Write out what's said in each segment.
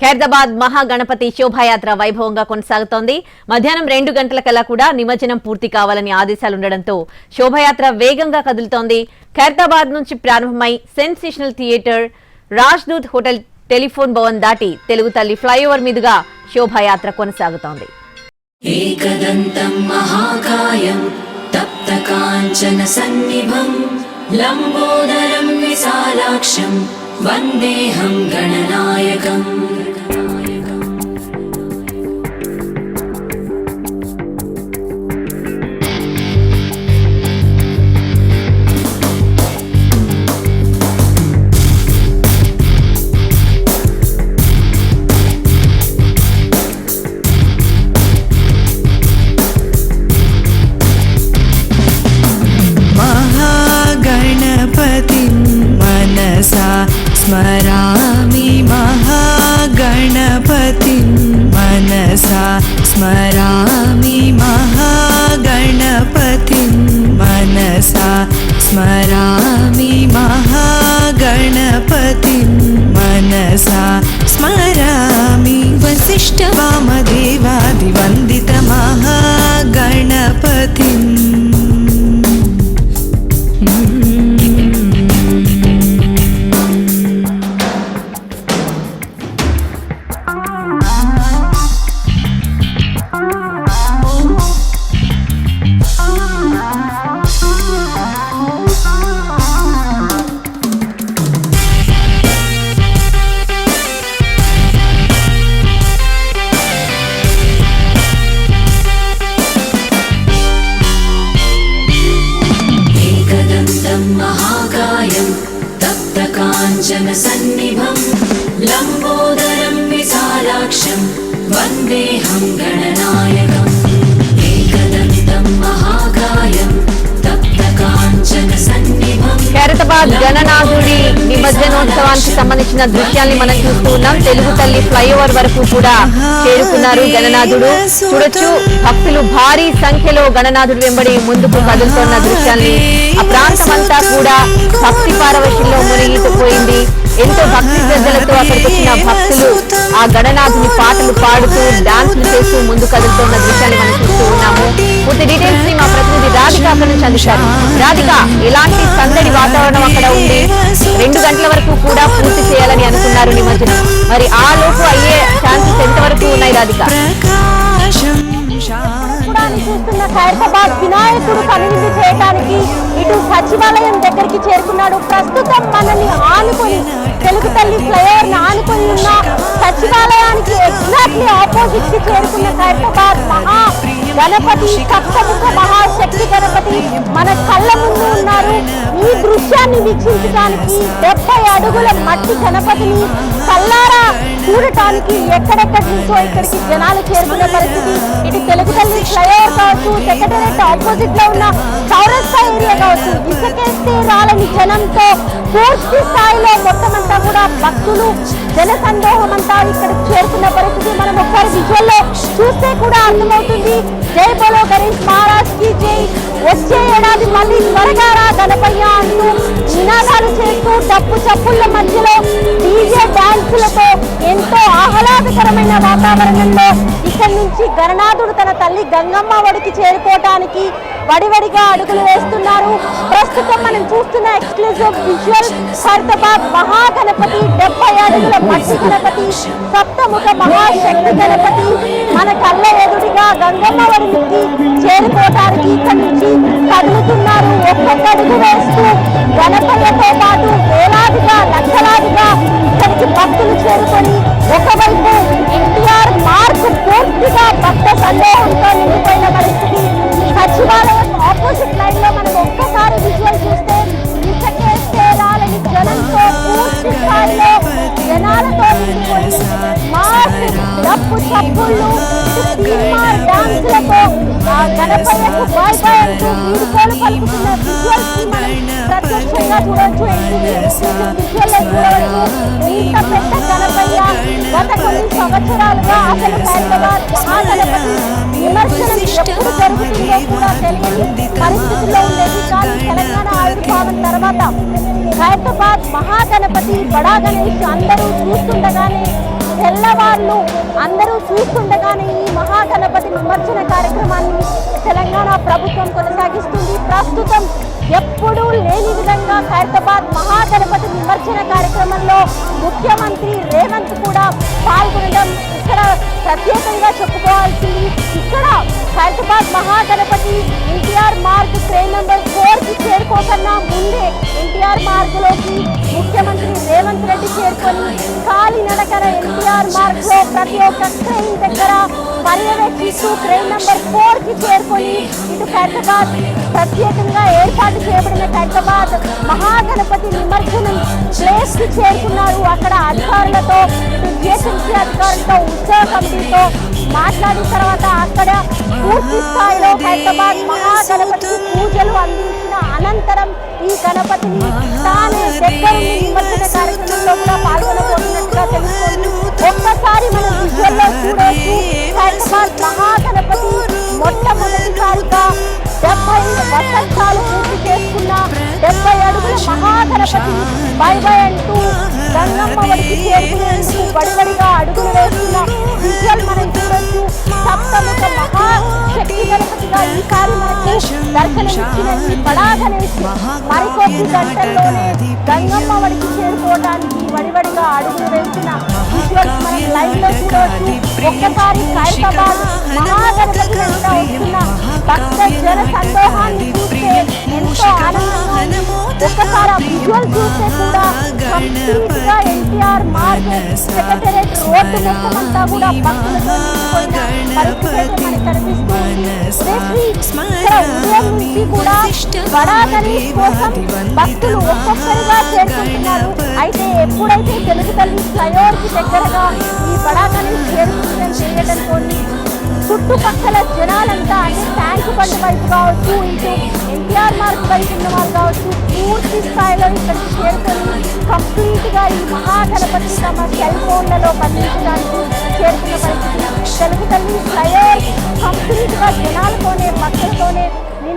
ఖైరదాబాద్ మహాగణపతి శోభాయాత్ర వైభవంగా కొనసాగుతోంది. మధ్యాహ్నం రెండు గంటల కల్లా కూడా నిమజ్జనం పూర్తి కావాలని ఆదేశాలుండడంతో శోభాయాత్ర వేగంగా కదులుతోంది. ఖైరదాబాద్ నుంచి ప్రారంభమై sensational theatre Rajdoot hotel telephone Bhavan దాటి తెలుగు తల్లి ఫ్లైఓవర్ మీదుగా శోభాయాత్ర కొనసాగుతోంది. ఏకదంతం మహాకాయం తప్త కాంచన సన్నిభం లంబోదరం విశాలాక్షం. वन्देऽहं गणनायकम् तप्तकाञ्चनसन्निभं लम्बोदरं विशालाक्षं वन्देऽहं गणनायकम् ఖైరతాబాద్ గణనాథుడి నిమజ్జనోత్సవానికి సంబంధించిన దృశ్యాల్ని మనం చూస్తూ ఉన్నాం. తెలుగు తల్లి ఫ్లైఓవర్ వరకు కూడా చేరుకున్నారు గణనాథుడు. చూడొచ్చు భక్తులు భారీ సంఖ్యలో గణనాథుడు వెంబడి ముందుకు కదులుతున్న దృశ్యాల్ని. ఆ ప్రాంతమంతా కూడా భక్తి పారవశ్యంలో మునిగిపోయింది. ఎంతో భక్తి శ్రద్ధలతో అక్కడికి వచ్చిన భక్తులు ఆ గణనాథుని పాటలు పాడుతూ డాన్సులు చేస్తూ ముందు కదులుతున్న దృశ్యాన్ని మనం చూస్తూ ఉన్నాము. పూర్తి డీటెయిల్స్ని మా ప్రతినిధి రాధిక అక్కడ నుంచి అందిస్తారు. రాధిక ఎలాంటి సందడి వాతావరణం అక్కడ ఉంది? రెండు గంటల వరకు కూడా పూర్తి చేయాలని అనుకున్నారు నిమజ్జనం. మరి ఆ లోపు అయ్యే ఛాన్సెస్ ఎంతవరకు ఉన్నాయి రాధిక? చూడాలని ఖైరతాబాద్ వినాయకుడు కనువిందు చేయడానికి ఇటు సచివాలయం దగ్గరికి చేరుకున్నాడు. ప్రస్తుతం మనల్ని ఆనుకొని తెలుగు తల్లి ఫ్లైఓవర్ ఆనుకొని ఉన్న సచివాలయానికి ఎగ్జాక్ట్లీ ఆపోజిట్కి చేరుకున్న ఖైరతాబాద్ మహా గణపతి కష్టముఖ మహాశక్తి గణపతి మన కళ్ళ ముందు ఉన్నారు. ఈ దృశ్యాన్ని వీక్షించడానికి డెబ్బై అడుగుల మట్టి గణపతిని కల్లారా చూడటానికి ఎక్కడెక్కడి నుంచో ఇక్కడికి జనాలు చేరుకునే పరిస్థితి. ఇటు తెలుగు తల్లి ఫ్లైఓవర్ కావచ్చు సెక్రటరేట్ ఆపోజిట్లో ఉన్న చౌరస్తా ఏరియా కావచ్చు ఇసుకేస్తే రాలని జనంతో పూర్తి స్థాయిలో మొత్తం అంతా కూడా భక్తులు జన సందోహం అంతా ఇక్కడ చేరుకున్న పరిస్థితి. మనం ఒకసారి విజువల్లో చూస్తే కూడా అర్థమవుతుంది. జై బోలో గణేష్ మహారాజ్కి జై. వచ్చే ఏడాది మళ్ళీ త్వరగా రా గణపయ్య అంటూ నినాదాలు చేస్తూ డప్పు చప్పుల మధ్యలో డీజే డాన్సులతో ఆహ్లాదకరమైన వాతావరణంలో ఇక్కడి నుంచి గణనాథుడు తన తల్లి గంగమ్మ ఒడికి చేరుకోవటానికి వడివడిగా అడుగులు వేస్తున్నారు. ప్రస్తుతం మనం చూస్తున్న ఎక్స్క్లూజివ్ విజువల్ హైదరాబాద్ మహాగణపతి డెబ్బై అడుగుల మట్టి గణపతి సప్తముఖ మహాశక్తి గణపతి మన కళ్ళ ఎదురుగా గంగమ్మ వడికి చేరుకోవటానికి ఇక్కడి నుంచి కదులుతున్నారు. ఒక్కొక్క అడుగు వేస్తూ గణపతితో పాటు వేలాదిగా డప్పు సినిమా తీర్మార్ డాన్సులతో గణపయ్యకు బాయ్ బాయ్ అంటూ వీడుకోలు పలుకుతున్న విజువల్స్ ప్రత్యక్షంగా చూడొచ్చు. విజువల్ చూడవచ్చు. ఇంత పెద్ద గణపయ్య గత కొన్ని సంవత్సరాలుగా అసలు హైదరాబాద్ మహాగణపతి. విమర్శనం ఎప్పుడు జరుగుతుందో కూడా తెలియని పరిస్థితుల్లో ఉండేది. కానీ తెలంగాణ ఆవిర్భావం తర్వాత హైదరాబాద్ మహాగణపతి బడా గణేష్ అందరూ చూస్తుండగానే తెల్లవాళ్ళు అందరూ చూస్తుండగానే ఈ మహాగణపతి నిమజ్జన కార్యక్రమాన్ని తెలంగాణ ప్రభుత్వం కొనసాగిస్తుంది. ప్రస్తుతం ఎప్పుడూ లేని విధంగా ఖైరతాబాద్ మహాగణపతి నిమజ్జన కార్యక్రమంలో ముఖ్యమంత్రి రేవంత్ కూడా పాల్గొనడం ఇక్కడ ప్రత్యేకంగా చెప్పుకోవాల్సింది. ఇక్కడ Khairatabad Mahaganapati NTR Marg train number ఫోర్కి చేరుకోకన్నా ముందే ఎన్టీఆర్ మార్గ్లోకి ముఖ్యమంత్రి రేవంత్ రెడ్డి చేరుకొని కాలినడకన ఎన్టీఆర్ మార్గ్లో ప్రతి ఒక్క ట్రైన్ దగ్గర పర్యవేక్షిస్తూ ట్రైన్ నెంబర్ ఫోర్కి చేరుకొని ఇటు ఖైరతాబాద్ ప్రత్యేకంగా ఏర్పాటు చేయబడిన ఖైరతాబాద్ మహాగణపతి నిమజ్జనం ప్లేస్కి చేరుకున్నారు. అక్కడ అధికారులతో జిహెచ్ఎంసీ అధికారులతో ఉత్సవ కమిటీతో మాట్లాడిన తర్వాత అక్కడ పూర్తి స్థాయిలో హైదరాబాద్ మహాగణపతి పూజలు అందించిన అనంతరం ఈ గణపతిని తానే దగ్గర నిమజ్జన కార్యక్రమంలో కూడా పాల్గొనబోతున్నట్టుగా తెలుస్తోంది. ఒక్కసారి మనం విజువల్లో చూడొచ్చు. హైదరాబాద్ మహాగణపతి మొట్టమొదటిసారిగా డెబ్బై వసంతాలు పూర్తి చేసుకున్న డెబ్బై అడుగుల మహాగణపతి బై బై అంటూ గంగమ్మ వడికి చేరుకునేందుకు వడివడిగా అడుగులు వేస్తున్న విజువల్ మనం చూడొచ్చు సప్తముఖ మహాశక్తి గణపతిగా ఈసారి మనకు దర్శనమిచ్చిన ఈ మరికొద్ది గంటల్లోనే గంగమ్మ వడికి చేరుకోవడానికి వడివడిగా అడుగులు వేస్తున్న విజువల్స్ మనం లైవ్లో చూడవచ్చు ఒక్కసారి ఖైరతాబాద్ మహాగణపతి వెంట వస్తున్న భక్త జన సందోహాన్ని ఒక్కసారి ఆ విజువల్ చూస్తే కూడా ఎన్టీఆర్ సెక్రటరేట్ రోడ్డు మొత్తం అంతా కూడా భక్తులతో పరిస్థితి అయితే కనిపిస్తూ ఉంది. ఇక్కడ ఉదయం నుంచి కూడా కోసం భక్తులు చేరుకుంటున్నారు అయితే ఎప్పుడైతే తెలుగు తల్లి ఫ్లైఓవర్కి దగ్గరగా ఈ బడాకని చేరుకుంటుందని చుట్టుపక్కల జనాలంతా అంటే ట్యాంక్ బండి వైపు కావచ్చు ఇటు ఎన్టీఆర్ మార్క్ వైపు ఉన్న వాళ్ళు కావచ్చు పూర్తి స్థాయిలో ఇక్కడికి చేరుకొని కంప్లీట్గా ఈ మహాగణపతి తమ సెల్ ఫోన్లలో బంధించడానికి చేరుకున్న పరిస్థితి. తెలుగు తల్లి ఫ్లైఓవర్ కంప్లీట్గా జనాలతోనే భక్తులతోనే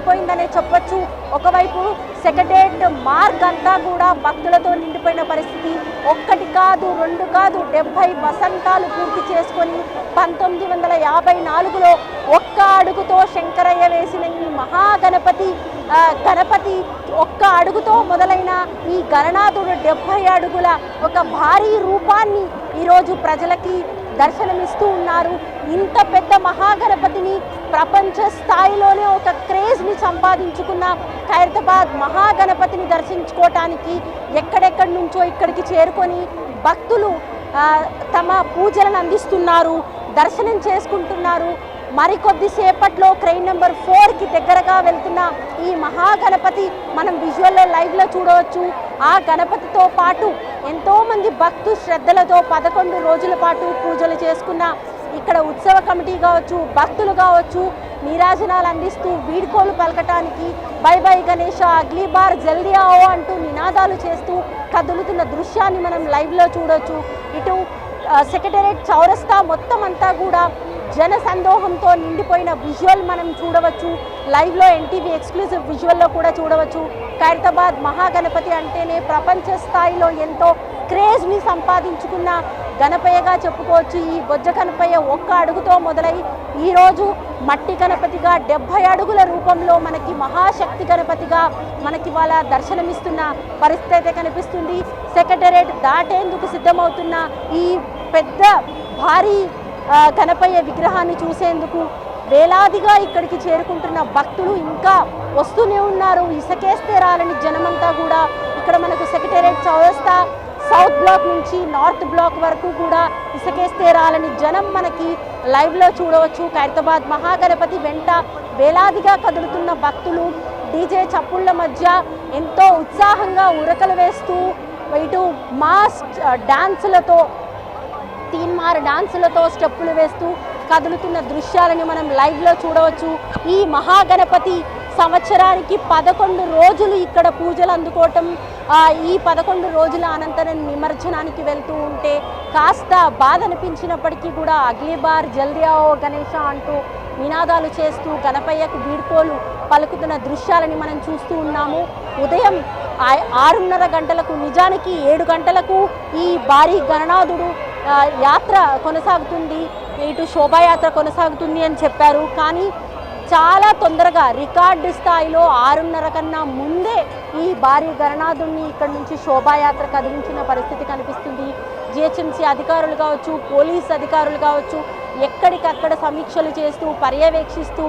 నిండిపోయిందనే చెప్పొచ్చు. ఒకవైపు సెక్రటేరియట్ మార్గ్ అంతా కూడా భక్తులతో నిండిపోయిన పరిస్థితి. ఒక్కటి కాదు రెండు కాదు డెబ్బై వసంతాలు పూర్తి చేసుకొని పంతొమ్మిది వందల యాభై నాలుగులో ఒక్క అడుగుతో శంకరయ్య వేసిన ఈ మహాగణపతి గణపతి ఒక్క అడుగుతో మొదలైన ఈ గణనాథుడు డెబ్బై అడుగుల ఒక భారీ రూపాన్ని ఈరోజు ప్రజలకి దర్శనమిస్తూ ఉన్నారు. ఇంత పెద్ద మహాగణపతిని ప్రపంచ స్థాయిలోనే ఒక క్రేజ్ని సంపాదించుకున్న ఖైరతాబాద్ మహాగణపతిని దర్శించుకోవటానికి ఎక్కడెక్కడి నుంచో ఇక్కడికి చేరుకొని భక్తులు తమ పూజలను అందిస్తున్నారు దర్శనం చేసుకుంటున్నారు. మరికొద్ది సేపట్లో క్రెయిన్ నెంబర్ ఫోర్కి దగ్గరగా వెళ్తున్న ఈ మహాగణపతి మనం విజువల్లో లైవ్లో చూడవచ్చు. ఆ గణపతితో పాటు ఎంతోమంది భక్తు శ్రద్ధలతో పదకొండు రోజుల పాటు పూజలు చేసుకున్న ఇక్కడ ఉత్సవ కమిటీ కావచ్చు భక్తులు కావచ్చు నీరాజనాలు అందిస్తూ వీడ్కోలు పలకటానికి బై బై గణేష అగ్లీ బార్ జల్దీ ఆవో అంటూ నినాదాలు చేస్తూ కదులుతున్న దృశ్యాన్ని మనం లైవ్లో చూడొచ్చు. ఇటు సెక్రటరేట్ చౌరస్తా మొత్తం అంతా కూడా జన సందోహంతో నిండిపోయిన విజువల్ మనం చూడవచ్చు. లైవ్లో ఎన్టీవీ ఎక్స్క్లూజివ్ విజువల్లో కూడా చూడవచ్చు. ఖైరతాబాద్ మహాగణపతి అంటేనే ప్రపంచ స్థాయిలో ఎంతో క్రేజ్ని సంపాదించుకున్న గణపయ్యగా చెప్పుకోవచ్చు. ఈ బొజ్జ గణపయ్య ఒక్క అడుగుతో మొదలై ఈరోజు మట్టి గణపతిగా డెబ్భై అడుగుల రూపంలో మనకి మహాశక్తి గణపతిగా మనకి వాళ్ళ దర్శనమిస్తున్న పరిస్థితి అయితే కనిపిస్తుంది. సెక్రటరేట్ దాటేందుకు సిద్ధమవుతున్న ఈ పెద్ద భారీ కనపయ్యే విగ్రహాన్ని చూసేందుకు వేలాదిగా ఇక్కడికి చేరుకుంటున్న భక్తులు ఇంకా వస్తూనే ఉన్నారు. ఇసకేస్తే రాలని జనమంతా కూడా ఇక్కడ మనకు సెక్రటేరియట్ చౌరస్తా సౌత్ బ్లాక్ నుంచి నార్త్ బ్లాక్ వరకు కూడా ఇసకేస్తే రాలని జనం మనకి లైవ్లో చూడవచ్చు. ఖైరతాబాద్ మహాగణపతి వెంట వేలాదిగా కదులుతున్న భక్తులు డీజే చప్పుళ్ళ మధ్య ఎంతో ఉత్సాహంగా ఉరకలు వేస్తూ ఇటు మాస్ డాన్సులతో తీన్మార్ డాన్సులతో స్టెప్పులు వేస్తూ కదులుతున్న దృశ్యాలని మనం లైవ్లో చూడవచ్చు. ఈ మహాగణపతి సంవత్సరానికి పదకొండు రోజులు ఇక్కడ పూజలు అందుకోవటం ఈ పదకొండు రోజుల అనంతరం నిమజ్జనానికి వెళ్తూ ఉంటే కాస్త బాధ అనిపించినప్పటికీ కూడా అగ్లీబార్ జల్దీ గణేష అంటూ నినాదాలు చేస్తూ గణపయ్యకు వీడ్కోలు పలుకుతున్న దృశ్యాలని మనం చూస్తూ ఉన్నాము. ఉదయం ఆరున్నర గంటలకు నిజానికి ఏడు గంటలకు ఈ భారీ గణనాథుడు యాత్ర కొనసాగుతుంది. ఇటు శోభాయాత్ర కొనసాగుతుంది అని చెప్పారు. కానీ చాలా తొందరగా రికార్డు స్థాయిలో ఆరున్నర కన్నా ముందే ఈ భారీ గణనాథుణ్ణి ఇక్కడ నుంచి శోభాయాత్ర కదిలించిన పరిస్థితి కనిపిస్తుంది. జిహెచ్ఎంసీ అధికారులు కావచ్చు పోలీస్ అధికారులు కావచ్చు ఎక్కడికక్కడ సమీక్షలు చేస్తూ పర్యవేక్షిస్తూ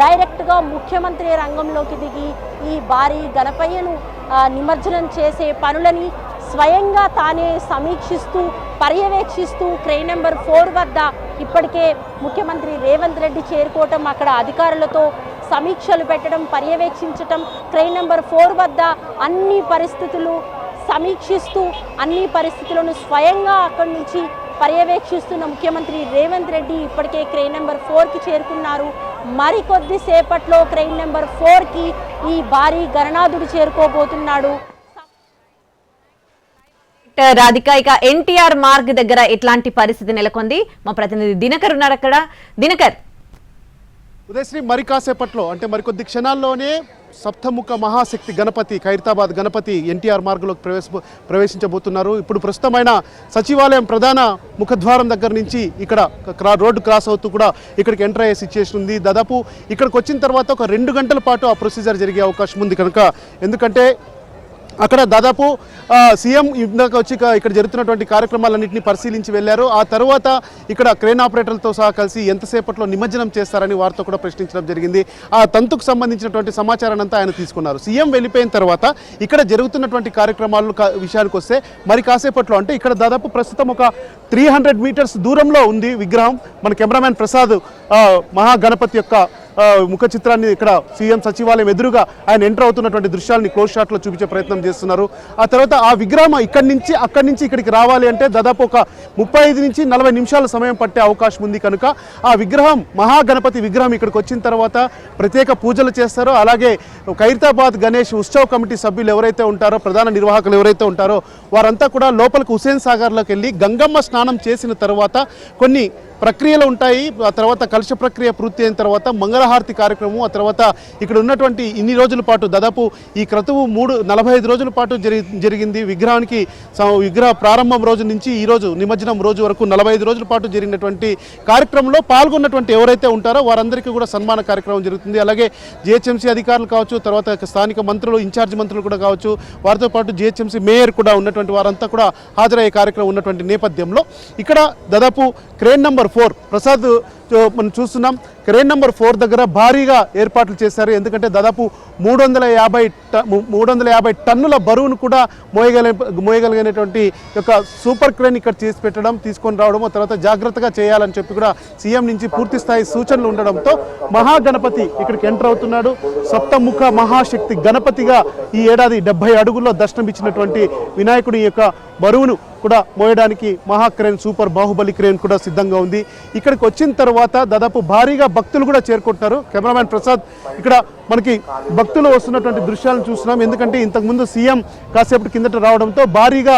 డైరెక్ట్గా ముఖ్యమంత్రి రంగంలోకి దిగి ఈ భారీ గణపయ్యను నిమజ్జనం చేసే పనులని స్వయంగా తానే సమీక్షిస్తూ పర్యవేక్షిస్తూ క్రెయిన్ నెంబర్ ఫోర్ వద్ద ఇప్పటికే ముఖ్యమంత్రి రేవంత్ రెడ్డి చేరుకోవటం అక్కడ అధికారులతో సమీక్షలు పెట్టడం పర్యవేక్షించటం క్రెయిన్ నెంబర్ ఫోర్ వద్ద అన్ని పరిస్థితులు సమీక్షిస్తూ అన్ని పరిస్థితులను స్వయంగా అక్కడి నుంచి పర్యవేక్షిస్తున్న ముఖ్యమంత్రి రేవంత్ రెడ్డి ఇప్పటికే క్రెయిన్ నెంబర్ ఫోర్కి చేరుకున్నారు. మరికొద్ది సేపట్లో క్రెయిన్ నెంబర్ ఫోర్కి ఈ భారీ గరణాదుడు చేరుకోబోతున్నాడు. రాధిక ఇక ఎన్టీఆర్ మార్గ్ దగ్గర ఎట్లాంటి పరిస్థితి నెలకొంది. మా ప్రతినిధి దినకర్ ఉన్నాడు అక్కడ. దినకర్. ఉదయశ్రీ మరి కాసేపట్లో అంటే మరికొద్ది క్షణాల్లోనే సప్తముఖ మహాశక్తి గణపతి ఖైరతాబాద్ గణపతి ఎన్టీఆర్ మార్గంలోకి ప్రవేశ ప్రవేశించబోతున్నారు. ఇప్పుడు ప్రస్తుతమైన సచివాలయం ప్రధాన ముఖద్వారం దగ్గర నుంచి ఇక్కడ రోడ్డు క్రాస్ అవుతూ కూడా ఇక్కడికి ఎంటర్ అయ్యే సిచ్యువేషన్ ఉంది. దాదాపు ఇక్కడికి వచ్చిన తర్వాత ఒక రెండు గంటల పాటు ఆ ప్రొసీజర్ జరిగే అవకాశం ఉంది కనుక. ఎందుకంటే అక్కడ దాదాపు సీఎం ఇందాక వచ్చి ఇక్కడ జరుగుతున్నటువంటి కార్యక్రమాలన్నింటినీ పరిశీలించి వెళ్ళారు. ఆ తర్వాత ఇక్కడ క్రేన్ ఆపరేటర్లతో సహా కలిసి ఎంతసేపట్లో నిమజ్జనం చేస్తారని వారితో కూడా ప్రశ్నించడం జరిగింది. ఆ తంతుకు సంబంధించినటువంటి సమాచారాన్ని అంతా ఆయన తీసుకున్నారు. సీఎం వెళ్ళిపోయిన తర్వాత ఇక్కడ జరుగుతున్నటువంటి కార్యక్రమాలు కా- విషయానికి వస్తే మరి కాసేపట్లో అంటే ఇక్కడ దాదాపు ప్రస్తుతం ఒక త్రీ హండ్రెడ్ మీటర్స్ దూరంలో ఉంది విగ్రహం. మన కెమెరామ్యాన్ ప్రసాద్ మహాగణపతి యొక్క ముఖ చిత్రాన్ని ఇక్కడ సీఎం సచివాలయం ఎదురుగా ఆయన ఎంటర్ అవుతున్నటువంటి దృశ్యాలని క్లోజ్ షాట్లో చూపించే ప్రయత్నం చేస్తున్నారు. ఆ తర్వాత ఆ విగ్రహం ఇక్కడి నుంచి అక్కడి నుంచి ఇక్కడికి రావాలి అంటే దాదాపు ఒక ముప్పై ఐదు నుంచి నలభై నిమిషాల సమయం పట్టే అవకాశం ఉంది కనుక ఆ విగ్రహం మహాగణపతి విగ్రహం ఇక్కడికి వచ్చిన తర్వాత ప్రత్యేక పూజలు చేస్తారో. అలాగే ఖైరతాబాద్ గణేష్ ఉత్సవ కమిటీ సభ్యులు ఎవరైతే ఉంటారో ప్రధాన నిర్వాహకులు ఎవరైతే ఉంటారో వారంతా కూడా లోపలికి హుసేన్ సాగర్లోకి వెళ్ళి గంగమ్మ స్నానం చేసిన తర్వాత కొన్ని ప్రక్రియలు ఉంటాయి. ఆ తర్వాత కలుష ప్రక్రియ పూర్తి అయిన తర్వాత మంగళహారతి కార్యక్రమం ఆ తర్వాత ఇక్కడ ఉన్నటువంటి ఇన్ని రోజుల పాటు దాదాపు ఈ క్రతువు మూడు నలభై ఐదు రోజుల పాటు జరి జరిగింది. విగ్రహానికి విగ్రహ ప్రారంభం రోజు నుంచి ఈ రోజు నిమజ్జనం రోజు వరకు నలభై ఐదు రోజుల పాటు జరిగినటువంటి కార్యక్రమంలో పాల్గొన్నటువంటి ఎవరైతే ఉంటారో వారందరికీ కూడా సన్మాన కార్యక్రమం జరుగుతుంది. అలాగే జిహెచ్ఎంసీ అధికారులు కావచ్చు తర్వాత స్థానిక మంత్రులు ఇన్ఛార్జ్ మంత్రులు కూడా కావచ్చు వారితో పాటు జిహెచ్ఎంసీ మేయర్ కూడా ఉన్నటువంటి వారంతా కూడా హాజరయ్యే కార్యక్రమం ఉన్నటువంటి నేపథ్యంలో ఇక్కడ దాదాపు క్రేన్ నంబర్ ఫోర్ ప్రసాద్ మనం చూస్తున్నాం. క్రేన్ నెంబర్ ఫోర్ దగ్గర భారీగా ఏర్పాట్లు చేశారు. ఎందుకంటే దాదాపు మూడు వందల యాభై ట మూడు వందల యాభై టన్నుల బరువును కూడా మోయగల మోయగలిగినటువంటి యొక్క సూపర్ క్రేన్ ఇక్కడ చేసి పెట్టడం తీసుకొని రావడం తర్వాత జాగ్రత్తగా చేయాలని చెప్పి కూడా సీఎం నుంచి పూర్తి స్థాయి సూచనలు ఉండడంతో మహాగణపతి ఇక్కడికి ఎంటర్ అవుతున్నాడు. సప్తముఖ మహాశక్తి గణపతిగా ఈ ఏడాది డెబ్బై అడుగుల్లో దర్శనమిచ్చినటువంటి వినాయకుడి యొక్క బరువును కూడా మోయడానికి మహా క్రేన్ సూపర్ బాహుబలి క్రేన్ కూడా సిద్ధంగా ఉంది. ఇక్కడికి వచ్చిన తర్వాత దాదాపు భారీగా భక్తులు కూడా చేరుకుంటున్నారు. కెమెరామ్యాన్ ప్రసాద్ ఇక్కడ మనకి భక్తులు వస్తున్నటువంటి దృశ్యాలను చూస్తున్నాం. ఎందుకంటే ఇంతకుముందు సీఎం కాసేపటి కిందట రావడంతో భారీగా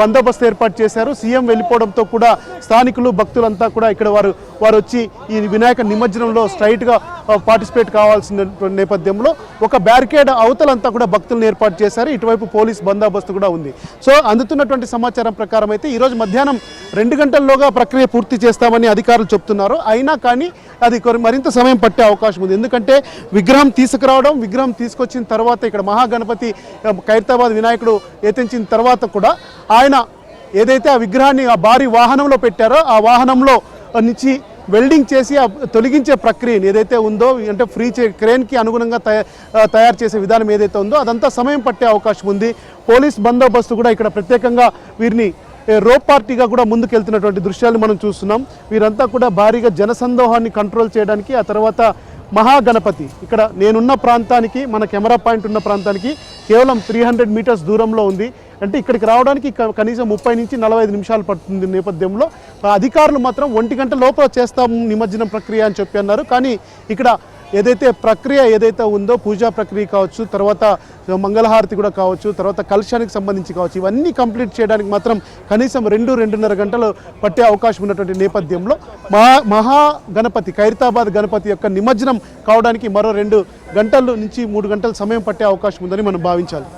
బందోబస్తు ఏర్పాటు చేశారు. సీఎం వెళ్ళిపోవడంతో కూడా స్థానికులు భక్తులంతా కూడా ఇక్కడ వారు వారు వచ్చి ఈ వినాయక నిమజ్జనంలో స్ట్రైట్గా పార్టిసిపేట్ కావాల్సిన నేపథ్యంలో ఒక బ్యారికేడ్ అవతలంతా కూడా భక్తులను ఏర్పాటు చేశారు. ఇటువైపు పోలీస్ బందోబస్తు కూడా ఉంది. సో అందుతున్నటువంటి సమాచారం ప్రకారం అయితే ఈరోజు మధ్యాహ్నం రెండు గంటల్లోగా ప్రక్రియ పూర్తి చేస్తామని అధికారులు చెప్తున్నారు. అయినా కానీ అది మరింత సమయం పట్టే అవకాశం ఉంది. ఎందుకంటే విగ్రహం తీసుకురావడం విగ్రహం తీసుకొచ్చిన తర్వాత ఇక్కడ మహాగణపతి ఖైరతాబాద్ వినాయకుడు ఎత్తించిన తర్వాత కూడా ఆయన ఏదైతే ఆ విగ్రహాన్ని ఆ భారీ వాహనంలో పెట్టారో ఆ వాహనంలో నుంచి వెల్డింగ్ చేసి తొలగించే ప్రక్రియని ఏదైతే ఉందో అంటే ఫ్రీ చే క్రేన్కి అనుగుణంగా తయారు చేసే విధానం ఏదైతే ఉందో అదంతా సమయం పట్టే అవకాశం ఉంది. పోలీస్ బందోబస్తు కూడా ఇక్కడ ప్రత్యేకంగా వీరిని రో రోప్ పార్టీగా కూడా ముందుకెళ్తున్నటువంటి దృశ్యాలు మనం చూస్తున్నాం. వీరంతా కూడా భారీగా జనసందోహాన్ని కంట్రోల్ చేయడానికి ఆ తర్వాత మహాగణపతి ఇక్కడ నేనున్న ప్రాంతానికి మన కెమెరా పాయింట్ ఉన్న ప్రాంతానికి కేవలం త్రీ హండ్రెడ్ మీటర్స్ దూరంలో ఉంది. అంటే ఇక్కడికి రావడానికి కనీసం ముప్పై నుంచి నలభై ఐదు నిమిషాలు పడుతుంది నేపథ్యంలో. అధికారులు మాత్రం ఒంటి గంట లోపల చేస్తాం నిమజ్జనం ప్రక్రియ అని చెప్పి అన్నారు. కానీ ఇక్కడ ఏదైతే ప్రక్రియ ఏదైతే ఉందో పూజా ప్రక్రియ కావచ్చు తర్వాత మంగళహారతి కూడా కావచ్చు తర్వాత కలుషానికి సంబంధించి కావచ్చు ఇవన్నీ కంప్లీట్ చేయడానికి మాత్రం కనీసం రెండు రెండున్నర గంటలు పట్టే అవకాశం ఉన్నటువంటి నేపథ్యంలో మహా మహా గణపతి ఖైరతాబాద్ గణపతి యొక్క నిమజ్జనం కావడానికి మరో రెండు గంటల నుంచి మూడు గంటల సమయం పట్టే అవకాశం ఉందని మనం భావించాలి.